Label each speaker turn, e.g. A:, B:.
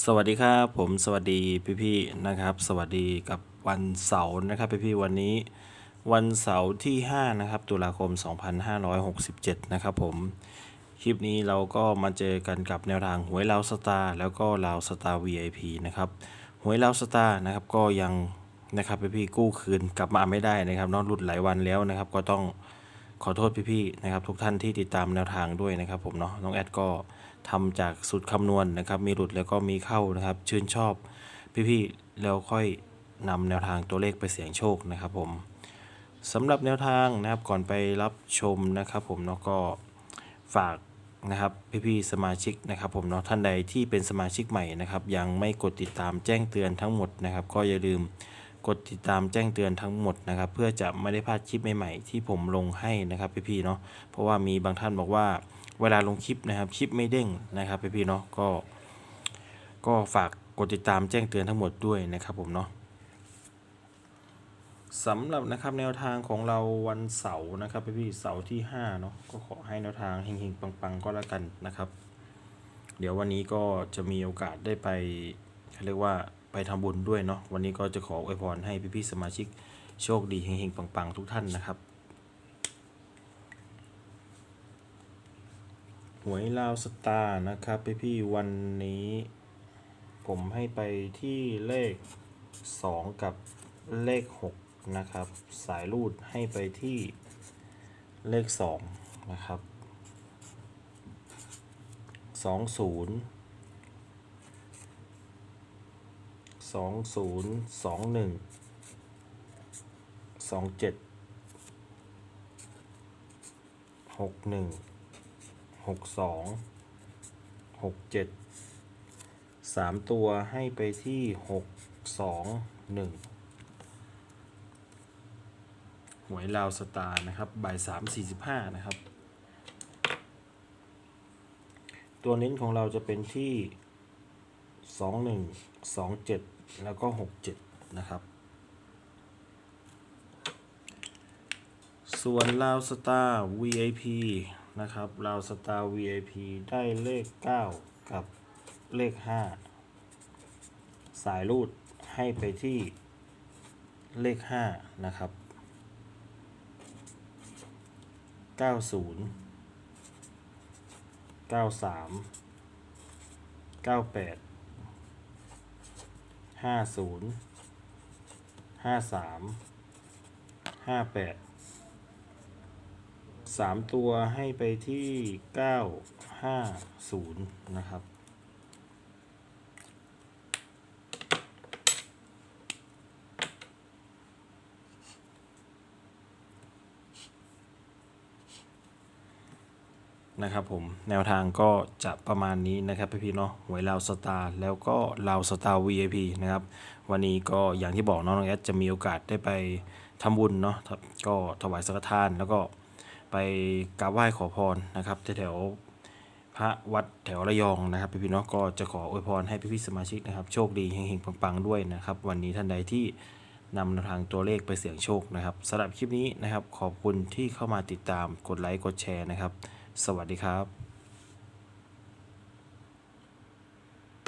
A: สวัสดีครับผมสวัสดีพี่ๆนะครับ สวัสดีกับวันเสาร์นะครับพี่ๆวันนี้ วันเสาร์ที่ 5 นะครับ ตุลาคม 2567 นะครับผม คลิปนี้เราก็มาเจอกันกับแนวทางหวยลาวสตาร์แล้วก็ลาวสตาร์ VIP นะครับหวยลาวสตาร์นะครับก็ยังนะครับพี่ๆกู้คืนกลับมาไม่ได้นะครับนอกรุดหลายวันแล้วนะครับ ก็ต้องขอโทษพี่ๆนะครับ ทุกท่านที่ติดตามแนวทางด้วยนะครับ ผมเนาะน้องแอดก็ ทำจากสูตรคำนวณนะครับ มีหลุดแล้วก็มีเข้านะครับ ชื่นชอบพี่ๆแล้วค่อยนำแนวทางตัวเลขไปเสี่ยงโชคนะครับผมสำหรับแนวทางนะครับก่อนไปรับชมนะครับผมเนาะก็ฝากนะครับพี่ๆสมาชิกนะครับผมเนาะท่านใดที่เป็นสมาชิกใหม่นะครับยังไม่กดติดตามแจ้งเตือนทั้งหมดนะครับ ก็อย่าลืมกดติดตามแจ้งเตือนทั้งหมดนะครับ เพื่อจะไม่ได้พลาดคลิปใหม่ๆที่ผมลงให้นะครับพี่ๆเนาะเพราะว่ามีบางท่านบอกว่า เวลาลงคลิปนะครับคลิปไม่เด้งนะครับพี่ๆเนาะก็ ก็ฝากกดติดตามแจ้งเตือนทั้งหมดด้วยนะครับผมเนาะสำหรับนะครับแนวทางของเราวันเสาร์นะครับพี่ๆเสาร์ที่5เนาะก็ขอให้แนวทางเฮงๆปังๆก็แล้วกันนะครับ เดี๋ยววันนี้ก็จะมีโอกาสได้ไปเขาเรียกว่าไปทำบุญด้วยเนาะวันนี้ก็จะขออวยพรให้พี่ๆสมาชิกโชคดีเฮงๆปังๆทุกท่านนะครับ หวยลาวสตาร์นะครับพี่ๆวันนี้ ผมให้ไปที่เลข 2 กับเลข 6 นะครับ สายรูดให้ไปที่เลข 2 นะครับ 20 20 21 27 61 62 67สามตัวให้ไปที่หกสองหนึ่งหวยลาวสตาร์นะครับบ่ายสามสี่สิบห้านะครับ ตัวเน้นของเราจะเป็นที่สองหนึ่งสองเจ็ดแล้วก็หกเจ็ดนะครับ ส่วนลาวสตาร์ VIP นะครับลาวสตาร์ VIP ได้เลข 9 กับเลข 5 สายรูดให้ไปที่เลข 5 นะครับ 90 93 98 50 53 58 สามตัวให้ไปที่เก้าห้าศูนย์นะครับ นะครับผม แนวทางก็จะประมาณนี้นะครับพี่ๆเนาะหวยลาวสตาร์แล้วก็ลาวสตาร์ VIP นะครับ วันนี้ก็อย่างที่บอกน้องแอดจะมีโอกาสได้ไปทำบุญเนาะก็ถวายสังฆทานแล้วก็ ไปกราบไหว้ขอพรนะครับแถวพระวัดแถวระยองนะครับพี่พี่น้องก็จะขออวยพรให้พี่พี่สมาชิกนะครับ โชคดีเฮงๆปังๆด้วยนะครับ วันนี้ท่านใดที่นำแนวทางตัวเลขไปเสี่ยงโชคนะครับสำหรับคลิปนี้นะครับ ขอบคุณที่เข้ามาติดตามกดไลค์กดแชร์นะครับ สวัสดีครับ